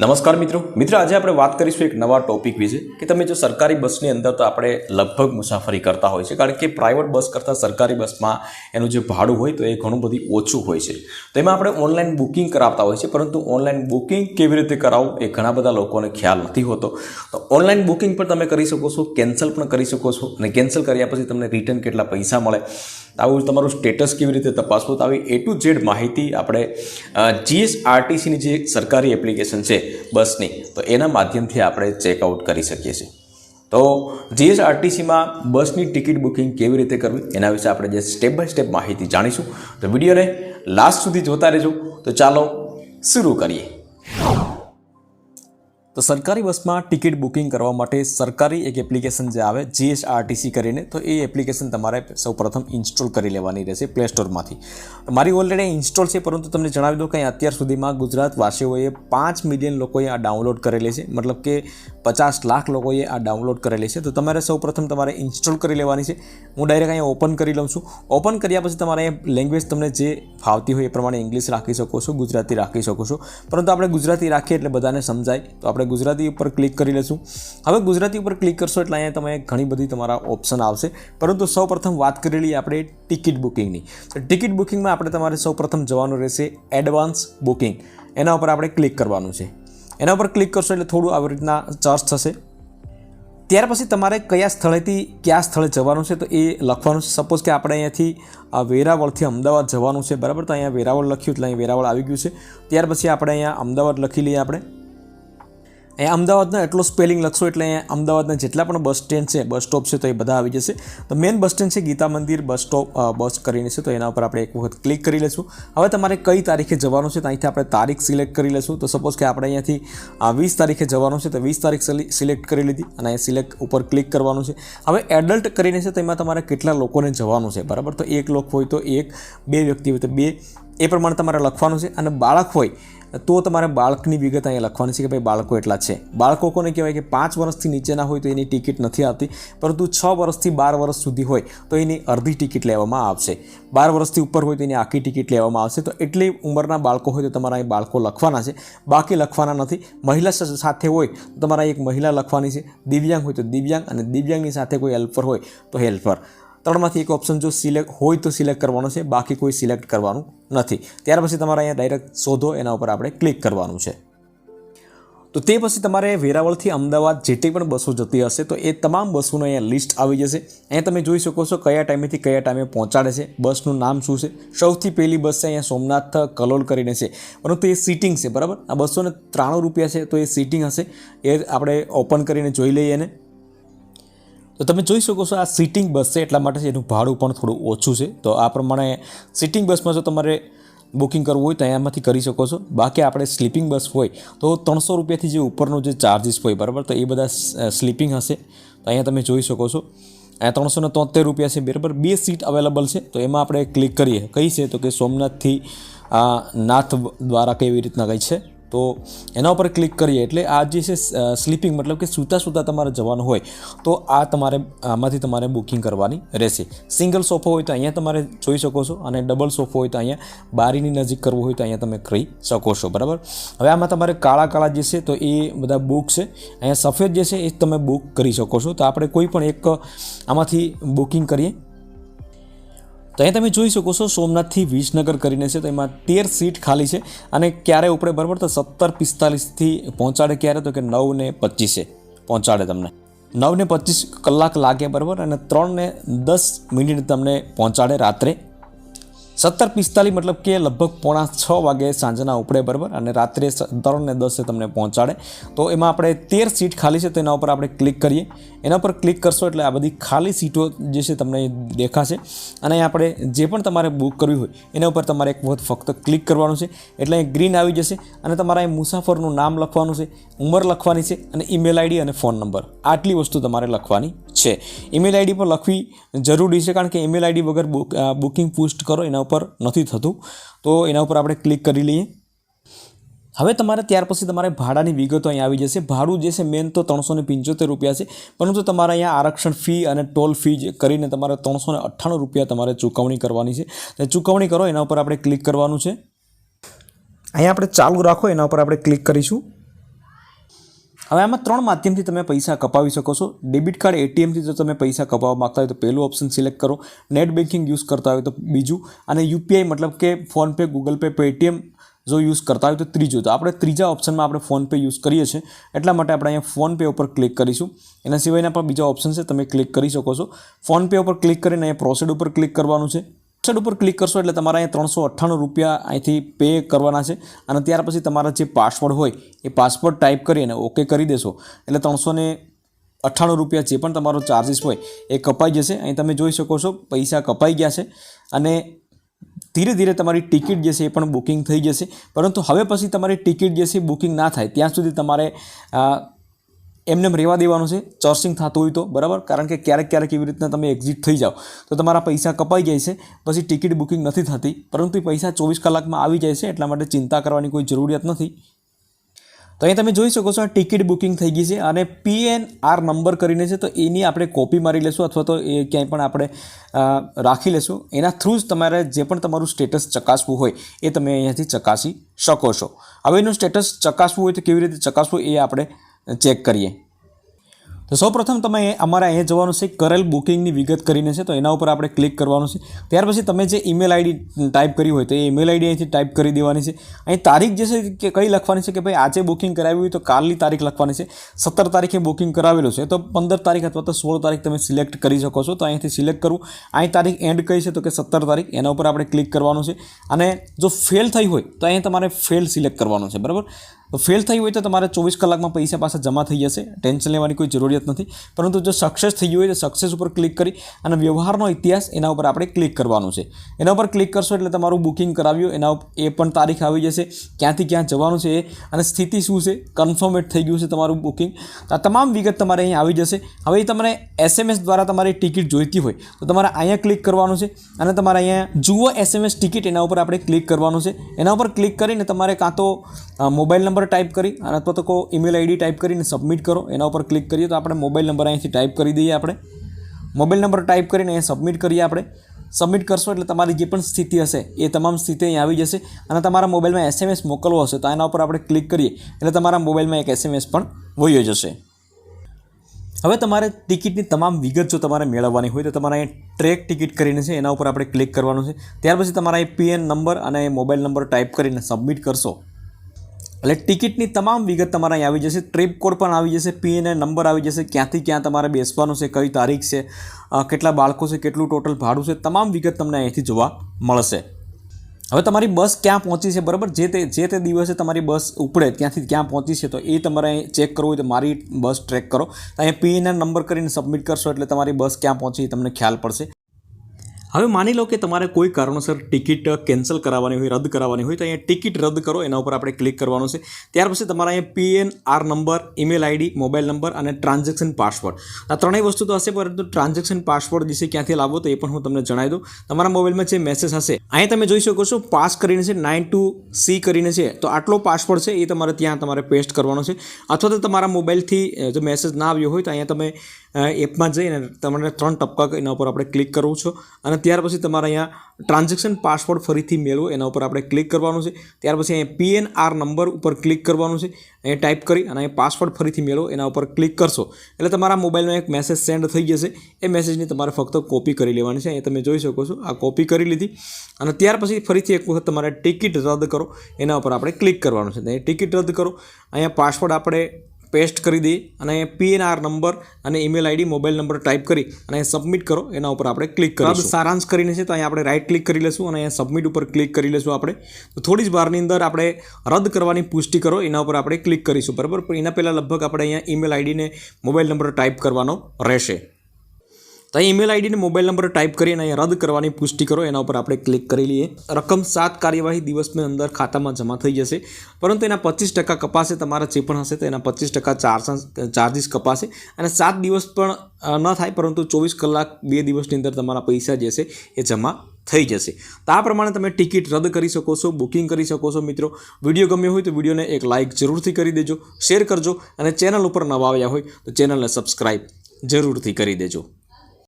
નમસ્કાર મિત્રો. મિત્રો, આજે આપણે વાત કરીશું એક નવા ટોપિક વિશે કે તમે જો સરકારી બસની અંદર તો આપણે લગભગ મુસાફરી કરતા હોય છે. કારણ કે પ્રાઇવેટ બસ કરતાં સરકારી બસમાં એનું જે ભાડું હોય તો એ ઘણું બધી ઓછું હોય છે. તો એમાં આપણે ઓનલાઈન બુકિંગ કરાવતા હોય છે, પરંતુ ઓનલાઈન બુકિંગ કેવી રીતે કરાવવું એ ઘણા બધા લોકોને ખ્યાલ નથી હોતો. તો ઓનલાઈન બુકિંગ પણ તમે કરી શકો છો કેન્સલ પણ કરી શકો છો અને કેન્સલ કર્યા પછી તમને રિટર્ન કેટલા પૈસા મળે. આવું તમારું સ્ટેટસ કેવી રીતે તપાસવું? તો આવી એ ટુ ઝેડ માહિતી આપણે જીએસઆરટીસીની જે સરકારી એપ્લિકેશન છે બસની. તો એના માધ્યમથી આપણે ચેકઆઉટ કરી શકીએ છીએ. તો જીએસઆરટીસીમાં બસની ટિકિટ બુકિંગ કેવી રીતે કરવી? એના વિશે આપણે જે સ્ટેપ બાય સ્ટેપ માહિતી જાણીશું. તો વિડીયોને લાસ્ટ સુધી જોતા રહેજો. તો ચાલો શરૂ કરીએ. તો સરકારી બસમાં ટિકિટ બુકિંગ કરવા માટે સરકારી એક એપ્લિકેશન જે આવે જીએસઆરટીસી કરીને, તો એ એપ્લિકેશન તમારે સૌપ્રથમ ઇન્સ્ટોલ કરી લેવાની રહેશે પ્લે સ્ટોરમાંથી. મારી ઓલરેડી ઇન્સ્ટોલ છે, પરંતુ તમને જણાવી દઉં કે અત્યાર સુધીમાં ગુજરાતવાસીઓએ પાંચ મિલિયન લોકોએ આ ડાઉનલોડ કરેલી છે. મતલબ કે પચાસ લાખ લોકોએ આ ડાઉનલોડ કરેલી છે. તો તમારે સૌપ્રથમ તમારે ઇન્સ્ટોલ કરી લેવાની છે. હું ડાયરેક્ટ અહીંયા ઓપન કરી લઉં છું. ઓપન કર્યા પછી તમારે લેંગ્વેજ તમને જે ફાવતી હોય એ પ્રમાણે ઇંગ્લિશ રાખી શકો છો, ગુજરાતી રાખી શકો છો. પરંતુ આપણે ગુજરાતી રાખીએ એટલે બધાને સમજાય. તો આપણે ગુજરાતી ઉપર ક્લિક કરી લઈશું હવે ગુજરાતી ઉપર ક્લિક કરશો એટલે અહીંયા તમે ઘણી બધી તમારા ઓપ્શન આવશે. પરંતુ સૌપ્રથમ વાત કરેલી આપણે ટિકિટ બુકિંગની તો ટિકિટ બુકિંગમાં આપણે તમારે સૌપ્રથમ જવાનું રહેશે એડવાન્સ બુકિંગ એના ઉપર આપણે ક્લિક કરવાનું છે. એના ઉપર ક્લિક કરશો એટલે થોડું આવી રીતના ચાર્જ થશે. ત્યાર પછી તમારે કયા સ્થળેથી કયા સ્થળે જવાનું છે તો એ લખવાનું છે. સપોઝ કે આપણે અહીંયાથી વેરાવળથી અમદાવાદ જવાનું છે. બરાબર? તો અહીંયા વેરાવળ લખ્યું એટલે અહીં વેરાવળ આવી ગયું છે. ત્યાર પછી આપણે અહીંયા અમદાવાદ લખી લઈએ આપણે. અહીંયા અમદાવાદનો એટલો સ્પેલિંગ લખશો એટલે અહીંયા અમદાવાદના જેટલા પણ બસ સ્ટેન્ડ છે બસ સ્ટોપ છે તો એ બધા આવી જશે. તો મેન બસ સ્ટેન્ડ છે ગીતા મંદિર બસ સ્ટોપ બસ કરીને છે તો એના ઉપર આપણે એક વખત ક્લિક કરી લઈશું. હવે તમારે કઈ તારીખે જવાનું છે તો અહીંથી આપણે તારીખ સિલેક્ટ કરી લઈશું. તો સપોઝ કે આપણે અહીંયાથી વીસ તારીખે જવાનું છે તો વીસ તારીખ સિલેક્ટ કરી લીધી અને અહીંયા સિલેક્ટ ઉપર ક્લિક કરવાનું છે. હવે એડલ્ટ કરીને છે તો એમાં તમારે કેટલા લોકોને જવાનું છે, બરાબર? તો એક લોક હોય તો એક, બે વ્યક્તિ હોય તો બે. એ પ્રમાણે તમારે લખવાનું છે અને બાળક હોય તો તમારે બાળકની વિગત અહીંયા લખવાની છે કે ભાઈ બાળકો એટલા છે. બાળકો કોને કહેવાય કે પાંચ વર્ષથી નીચેના હોય તો એની ટિકિટ નથી આવતી, પરંતુ છ વર્ષથી બાર વર્ષ સુધી હોય તો એની અડધી ટિકિટ લેવામાં આવશે. બાર વર્ષથી ઉપર હોય તો એની આખી ટિકિટ લેવામાં આવશે. તો એટલી ઉંમરના બાળકો હોય તો તમારા અહીં બાળકો લખવાના છે. બાકી લખવાના નથી. મહિલા સાથે હોય તો તમારા એક મહિલા લખવાની છે. દિવ્યાંગ હોય તો દિવ્યાંગ અને દિવ્યાંગની સાથે કોઈ હેલ્પર હોય તો હેલ્પર. ત્રણમાંથી એક ઓપ્શન જો સિલેક્ટ હોય તો સિલેક્ટ કરવાનો છે, બાકી કોઈ સિલેક્ટ કરવાનું નથી. ત્યાર પછી તમારે અહીંયા ડાયરેક્ટ શોધો, એના ઉપર આપણે ક્લિક કરવાનું છે. તો તે પછી તમારે વેરાવળથી અમદાવાદ જેટલી પણ બસો જતી હશે, તો એ તમામ બસોનું અહીંયા લિસ્ટ આવી જશે. અહીંયા તમે જોઈ શકો છો કયા ટાઈમેથી કયા ટાઈમે પહોંચાડે છે, બસનું નામ શું છે. સૌથી પહેલી બસ છે અહીંયા સોમનાથ કલોલ કરીને છે. પરંતુ એ સીટિંગ છે, બરાબર? આ બસો ત્રાણું રૂપિયા છે, તો એ સીટિંગ હશે. એ આપણે ઓપન કરીને જોઈ લઈએ એને. તો તમે જોઈ શકો છો આ સીટિંગ બસ છે, એટલા માટે એનું ભાડું પણ થોડું ઓછું છે. તો આ પ્રમાણે સીટિંગ બસમાં જો તમારે બુકિંગ કરવું હોય તો અહીંયામાંથી કરી શકો છો. બાકી આપણે સ્લીપિંગ બસ હોય તો ત્રણસો રૂપિયાથી જે ઉપરનો જે ચાર્જિસ હોય, બરાબર? તો એ બધા સ્લીપિંગ હશે. તો અહીંયા તમે જોઈ શકો છો. અહીંયા ત્રણસો ને તોતેર રૂપિયા છે, બરાબર? બે સીટ અવેલેબલ છે. તો એમાં આપણે ક્લિક કરીએ. કઈ છે તો કે સોમનાથથી નાથ દ્વારા કેવી રીતના કઈ છે? તો એના ઉપર ક્લિક કરીએ એટલે આ જે છે સ્લીપિંગ મતલબ કે સૂતા સૂતા તમારે જવાનું હોય, તો આ તમારે, આમાંથી તમારે બુકિંગ કરવાની રહેશે. સિંગલ સોફો હોય તો અહીંયા તમારે જોઈ શકો છો અને ડબલ સોફો હોય તો અહીંયા બારીની નજીક કરવું હોય તો અહીંયા તમે કરી શકો છો, બરાબર? હવે આમાં તમારે કાળા કાળા જે છે તો એ બધા બુક છે, અહીંયા સફેદ જે છે એ તમે બુક કરી શકો છો. તો આપણે કોઈ પણ એક આમાંથી બુકિંગ કરીએ તો અહીંયા તમે જોઈ શકો છો, સોમનાથથી વિસનગર કરીને છે, તો એમાં તેર સીટ ખાલી છે અને ક્યારે ઉપડે બરાબર? તો સત્તર પિસ્તાલીસથી પહોંચાડે ક્યારે? તો કે નવ ને પચીસે પહોંચાડે તમને. નવ ને પચીસ કલાક લાગે બરાબર અને ત્રણ ને દસ મિનિટ તમને પહોંચાડે રાત્રે. સત્તર પિસ્તાલીસ મતલબ કે લગભગ પોણા છ વાગે સાંજના ઉપડે બરાબર અને રાત્રે ત્રણ ને દસે તમને પહોંચાડે. તો એમાં આપણે તેર સીટ ખાલી છે તેના ઉપર આપણે ક્લિક કરીએ. એના પર ક્લિક કરશો એટલે આ બધી ખાલી સીટો જે છે તમને દેખાશે. અને આપણે જે પણ તમારે બુક કરવી હોય, એના ઉપર તમારે એક વખત ફક્ત ક્લિક કરવાનું છે. એટલે અહીં ગ્રીન આવી જશે અને તમારા અહીં મુસાફરનું નામ લખવાનું છે, ઉંમર લખવાની છે અને ઈમેલ આઈડી અને ફોન નંબર. આટલી વસ્તુ તમારે લખવાની છે. ઈમેલ આઈડી પર લખવી જરૂરી છે કારણ કે ઈમેલ આઈડી વગર બુકિંગ પુષ્ટ કરો, એના ઉપર નથી થતું. તો એના ઉપર આપણે ક્લિક કરી લઈએ. હવે તમારે ત્યાર પછી તમારે ભાડાની વિગતો અહીં આવી જશે. ભાડું જે છે મેન તો ત્રણસો પંચોતેર રૂપિયા છે. પરંતુ તમારે અહીંયા આરક્ષણ ફી અને ટોલ ફી કરીને તમારે ત્રણસો અઠ્ઠાણું રૂપિયા તમારે ચૂકવણી કરવાની છે. તો ચૂકવણી કરો, એના ઉપર આપણે ક્લિક કરવાનું છે. અહીંયા આપણે ચાલુ રાખો, એના ઉપર આપણે ક્લિક કરીશું. હવે આમાં ત્રણ માધ્યમથી તમે પૈસા કપાવી શકો છો. ડેબિટ કાર્ડ એટીએમથી જો તમે પૈસા કપાવવા માગતા હોય તો પહેલું ઓપ્શન સિલેક્ટ કરો. નેટ બેન્કિંગ યુઝ કરતા હોય તો બીજું. અને યુપીઆઈ મતલબ કે ફોનપે ગૂગલ પે, પેટીએમ જો યુઝ કરતા હોય તો ત્રીજું. તો આપણે ત્રીજા ઓપ્શનમાં આપણે ફોનપે યુઝ કરીએ છીએ. એટલા માટે આપણે અહીંયા ફોનપે ઉપર ક્લિક કરીશું. એના સિવાયના પણ બીજા ઓપ્શન છે, તમે ક્લિક કરી શકો છો. ફોનપે ઉપર ક્લિક કરીને અહીંયા પ્રોસેડ ઉપર ક્લિક કરવાનું છે. વેબસાઇટ ઉપર ક્લિક કરશો એટલે તમારે અહીંયા ત્રણસો અઠ્ઠાણું રૂપિયા અહીંથી પે કરવાના છે. અને ત્યાર પછી તમારા જે પાસવર્ડ હોય એ પાસવર્ડ ટાઈપ કરી અને ઓકે કરી દેશો. એટલે ત્રણસો ને અઠ્ઠાણું રૂપિયા જે પણ તમારો ચાર્જિસ હોય એ કપાઈ જશે. અહીં તમે જોઈ શકો છો પૈસા કપાઈ ગયા છે. અને ધીરે ધીરે તમારી ટિકિટ જે છે એ પણ બુકિંગ થઈ જશે. પરંતુ હવે પછી તમારી ટિકિટ જે છે બુકિંગ ના થાય. ત્યાં સુધી તમારે એમને રહેવા દેવાનું છે. ચર્સિંગ થતું હોય તો, બરાબર? કારણ કે ક્યારેક ક્યારેક એવી રીતના તમે એક્ઝિટ થઈ જાઓ. તો તમારા પૈસા કપાઈ જાય છે, પછી ટિકિટ બુકિંગ નથી થતી. પરંતુ પૈસા ચોવીસ કલાકમાં આવી જાય છે, એટલા માટે ચિંતા કરવાની કોઈ જરૂરિયાત નથી. તો અહીં તમે જોઈ શકો છો, આ ટિકિટ બુકિંગ થઈ ગઈ છે અને પીએનઆર નંબર કરીને છે, તો એની આપણે કોપી મારી લેશું અથવા તો એ ક્યાંય પણ આપણે રાખી લેશું. એના થ્રુ જ તમારે જે પણ તમારું સ્ટેટસ ચકાસવું હોય, એ તમે અહીંયાથી ચકાસી શકો છો. હવે એનું સ્ટેટસ ચકાસવું હોય તો કેવી રીતે ચકાસવું, એ આપણે ચેક કરીએ. તો સૌપ્રથમ તમે અમારે અહીંયા જવાનું છે કરેલ બુકિંગની વિગત કરીને છે, તો એના ઉપર આપણે ક્લિક કરવાનું છે. ત્યાર પછી તમે જે ઈમેલ આઈડી ટાઈપ કરી હોય તો એ ઈમેલ આઈડી અહીંથી ટાઈપ કરી દેવાની છે. અહીં તારીખ જે છે કે કઈ લખવાની છે કે ભાઈ આજે બુકિંગ કરાવી હોય તો કાલની તારીખ લખવાની છે. સત્તર તારીખે બુકિંગ કરાવેલું છે, તો પંદર તારીખ અથવા તો સોળ તારીખ તમે સિલેક્ટ કરી શકો છો. તો અહીંથી સિલેક્ટ કરવું. અહીં તારીખ એન્ડ કઈ છે તો કે સત્તર તારીખ, એના ઉપર આપણે ક્લિક કરવાનું છે. અને જો ફેલ થઈ હોય તો અહીં તમારે ફેલ સિલેક્ટ કરવાનું છે, બરાબર? તો ફેલ થઈ હોય તો તમારે ચોવીસ કલાકમાં પૈસા પાછા જમા થઈ જશે. ટેન્શન લેવાની કોઈ જરૂરિયાત નથી. પરંતુ જો સક્સેસ થઈ હોય તો સક્સેસ ઉપર ક્લિક કરી અને વ્યવહારનો ઇતિહાસ એના ઉપર આપણે ક્લિક કરવાનું છે. એના ઉપર ક્લિક કરશો એટલે તમારું બુકિંગ કરાવ્યું. એના એ પણ તારીખ આવી જશે. ક્યાંથી ક્યાં જવાનું છે એ અને સ્થિતિ શું છે? કન્ફર્મેટ થઈ ગયું છે તમારું બુકિંગ આ તમામ વિગત તમારે અહીં આવી જશે. હવે એ તમારે એસએમએસ દ્વારા તમારી ટિકિટ જોઈતી હોય તો તમારે અહીંયા ક્લિક કરવાનું છે અને તમારે અહીંયા જુઓ એસએમએસ ટિકિટ એના ઉપર આપણે ક્લિક કરવાનું છે. એના ઉપર ક્લિક કરીને તમારે કાં તો મોબાઈલ નંબર ટાઈપ કરી અને અથવા તો કોઈ ઈમેલ આઈડી ટાઈપ કરીને સબમિટ કરો. એના ઉપર ક્લિક કરીએ તો આપણે મોબાઈલ નંબર અહીંથી ટાઈપ કરી દઈએ આપણે. મોબાઈલ નંબર ટાઈપ કરીને અહીંયા સબમિટ કરીએ આપણે. સબમિટ કરશો એટલે તમારી જે પણ સ્થિતિ હશે એ તમામ સ્થિતિ અહીં આવી જશે અને તમારા મોબાઈલમાં એસએમએસ મોકલવો હશે તો એના ઉપર આપણે ક્લિક કરીએ એટલે તમારા મોબાઈલમાં એક એસએમએસ પણ વયો જશે. હવે તમારે ટિકિટની તમામ વિગત જો તમારે મેળવવાની હોય તો તમારે અહીં ટ્રેક ટિકિટ કરીને છે એના ઉપર આપણે ક્લિક કરવાનું છે. ત્યાર પછી તમારા એ પીએન નંબર અને મોબાઈલ નંબર ટાઈપ કરીને સબમિટ કરશો. એટલે ટિકિટની તમામ વિગત તમારે અહીં આવી જશે. ટ્રીપ કોડ પણ આવી જશે. પીએનએ નંબર આવી જશે. ક્યાંથી ક્યાં તમારે બેસવાનું છે, કઈ તારીખ છે કેટલા બાળકો છે, કેટલું ટોટલ ભાડું છે, તમામ વિગત તમને અહીંથી જોવા મળશે. હવે તમારી બસ ક્યાં પહોંચી છે, બરાબર? જે તે જે તે દિવસે તમારી બસ ઉપડે ત્યાંથી ક્યાં પહોંચી છે, તો એ તમારે અહીં ચેક કરવું હોય તો મારી બસ ટ્રેક કરો. તો અહીંયા પીએનએ નંબર કરીને સબમિટ કરશો એટલે તમારી બસ ક્યાં પહોંચી તમને ખ્યાલ પડશે. હવે માની લો કે તમારે કોઈ કારણોસર ટિકિટ કેન્સલ કરાવવાની હોય, રદ કરાવવાની હોય, તો અહીંયા ટિકિટ રદ કરો, એના ઉપર આપણે ક્લિક કરવાનું છે. ત્યાર પછી તમારા અહીંયા PNR number, email ID, mobile number અને ટ્રાન્ઝેક્શન પાસવર્ડ. આ ત્રણેય વસ્તુ તો હશે, પરંતુ ટ્રાન્ઝેક્શન પાસવર્ડ છે ક્યાંથી લાવવો તો એ પણ હું તમને જણાવી દઉં. તમારા મોબાઈલમાં જે મેસેજ હશે, અહીંયા તમે જોઈ શકો છો, પાસ કરીને છે, નાઇન ટુ સી કરીને છે, તો આટલો પાસવર્ડ છે એ તમારે ત્યાં તમારે પેસ્ટ કરવાનો છે. અથવા તો તમારા મોબાઈલથી જો મેસેજ ના આવ્યો હોય તો અહીંયા તમે એપમાં જઈને તમારે ત્રણ ટપકા એના ઉપર આપણે ક્લિક કરવું છો. અને ત્યાર પછી તમારે અહીંયા ટ્રાન્ઝેક્શન પાસવર્ડ ફરીથી મેળવો, એના ઉપર આપણે ક્લિક કરવાનું છે. ત્યાર પછી અહીંયા પીએન આર નંબર ઉપર ક્લિક કરવાનું છે. અહીંયા ટાઈપ કરી અને અહીંયા પાસવર્ડ ફરીથી મેળવો, એના ઉપર ક્લિક કરશો. એટલે તમારા મોબાઈલમાં એક મેસેજ સેન્ડ થઈ જશે. એ મેસેજની તમારે ફક્ત કોપી કરી લેવાની છે. અહીંયા તમે જોઈ શકો છો, આ કોપી કરી લીધી. અને ત્યાર પછી ફરીથી એક વખત તમારે ટિકિટ રદ કરો, એના ઉપર આપણે ક્લિક કરવાનું છે. ટિકિટ રદ કરો. અહીંયા પાસવર્ડ આપણે પેસ્ટ કરી દઈએ અને પીએનઆર નંબર અને email ID mobile number type કરી અને સબમિટ કરો. એના ઉપર આપણે ક્લિક કરીશું. સારાંશ કરીને છે તો અહીંયા આપણે રાઇટ ક્લિક કરી લઈશું અને અહીંયા સબમિટ ઉપર ક્લિક કરી લઈશું આપણે. તો થોડી જ વારની અંદર આપણે રદ કરવાની પુષ્ટિ કરો એના ઉપર આપણે ક્લિક કરીશું બરાબર? પણ એના પહેલાં લગભગ આપણે અહીંયા ઈમેલ આઈડીને મોબાઈલ નંબર ટાઈપ કરવાનો રહેશે. તો અહીં ઈમેલ આઈડીને મોબાઈલ નંબર ટાઈપ કરીને અહીંયા રદ કરવાની પુષ્ટિ કરો. એના ઉપર આપણે ક્લિક કરી લઈએ. રકમ સાત કાર્યવાહી દિવસની અંદર ખાતામાં જમા થઈ જશે. પરંતુ એના પચીસ ટકા કપાશે તમારા જે પણ હશે તો એના પચીસ ટકા ચાર્જ ચાર્જિસ કપાશે. અને સાત દિવસ પણ ન થાય, પરંતુ ચોવીસ કલાક બે દિવસની અંદર તમારા પૈસા જે છે એ જમા થઈ જશે. તો આ પ્રમાણે તમે ટિકિટ રદ કરી શકો છો, બુકિંગ કરી શકો છો મિત્રો. વીડિયો ગમ્યો હોય તો વિડીયોને એક લાઇક જરૂરથી કરી દેજો, શેર કરજો અને ચેનલ ઉપર નવા આવ્યા હોય તો ચેનલને સબસ્ક્રાઈબ જરૂરથી કરી દેજો.